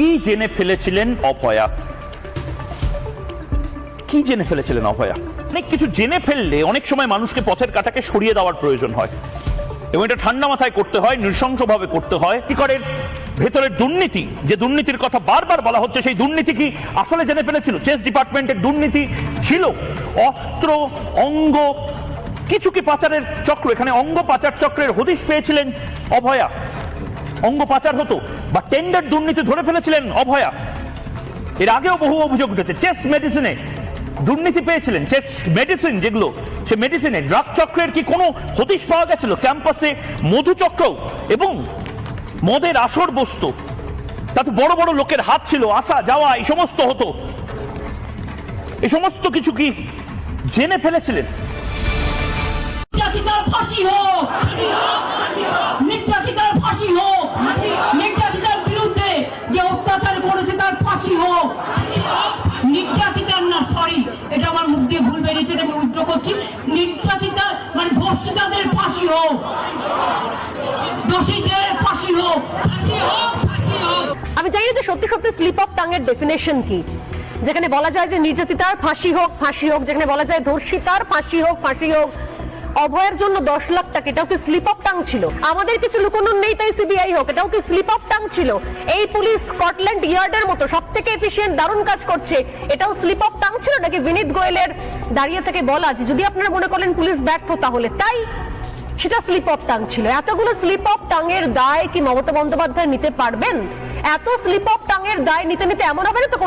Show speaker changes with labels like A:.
A: কি জেনে ফেলেছিলেন অভয়া? কি জেনে ফেলেছিলেন অভয়া? অনেক কিছু জেনে ফেললে অনেক সময় মানুষকে পথের কাটাকে সরিয়ে দেওয়ার প্রয়োজন হয়। এবং এটা ঠান্ডা মাথায় করতে হয়, নৃশংসভাবে করতে হয়। কি করে? ভেতরের দুর্নীতি। যে দুর্নীতির কথা বারবার বলা হচ্ছে, সেই দুর্নীতি কি আসলে জেনে ফেলেছিল? চেস ডিপার্টমেন্টের দুর্নীতি ছিল। অস্ত্র, অঙ্গ, কিছু কি পাচারের চক্র? এখানে অঙ্গ পাচার চক্রের হদিশ পেয়েছিলেন অভয়া। অঙ্গ পাচার হতো বা টেন্ডার দুর্নীতি ধরে ফেলেছিলেন অভয়া। এর আগেও বহু অভিযোগ উঠেছে চেস মেডিসিনে দুর্নীতি পেয়েছিলেন চেস মেডিসিন যেগুলো, সে মেডিসিনে ড্রাগ চক্রের কি কোনো হদিশ পাওয়া গেছিল? ক্যাম্পাসে মধু চক্র এবং মদের আসর বসতো। তাতে বড় বড় লোকের হাত ছিল, আসা যাওয়া, এই সমস্ত হতো। এই সমস্ত কিছু কি জেনে ফেলেছিলেন?
B: আমার মুখ দিয়ে ভুল বেরিয়েছে আমি উদ্র করছি। নির্যাতিতার মানে ধর্ষিতাদের ফাঁসি হোক। দোষীদের ফাঁসি হোক।
C: আমি জানি যে সত্যি সত্যি স্লিপ অফ টাং এর ডেফিনেশন কি। যেখানে বলা যায় যে নির্যাতিতার ফাঁসি হোক ফাঁসি হোক। যেখানে বলা যায় ধর্ষিতার ফাঁসি হোক ফাঁসি হোক। অভয়ের জন্য দশ লাখ টাকা, এটাও কি স্লিপ অফ টাং ছিল? আমাদের কিছু লুকোনোর নেই তাই সিবিআই হোক, এটাও কি স্লিপ অফ টাং ছিল? এই পুলিশ স্কটল্যান্ড ইয়ার্ডের মতো সব থেকে এফিসিয়েন্ট দারুণ কাজ করছে, এটাও স্লিপ অফ টাং ছিল নাকি বিনীত গোয়েলের দাঁড়িয়ে থেকে বলা যে যদি আপনারা মনে করেন পুলিশ ব্যর্থ, তাহলে তাই সেটা স্লিপ অফ টাং ছিল। এতগুলো স্লিপ অফ টাং এর দায় কি মমতা বন্দ্যোপাধ্যায় নিতে পারবেন? এত স্লিপ অফ টাং এর দায় নিতে নিতে এমন হবে না তো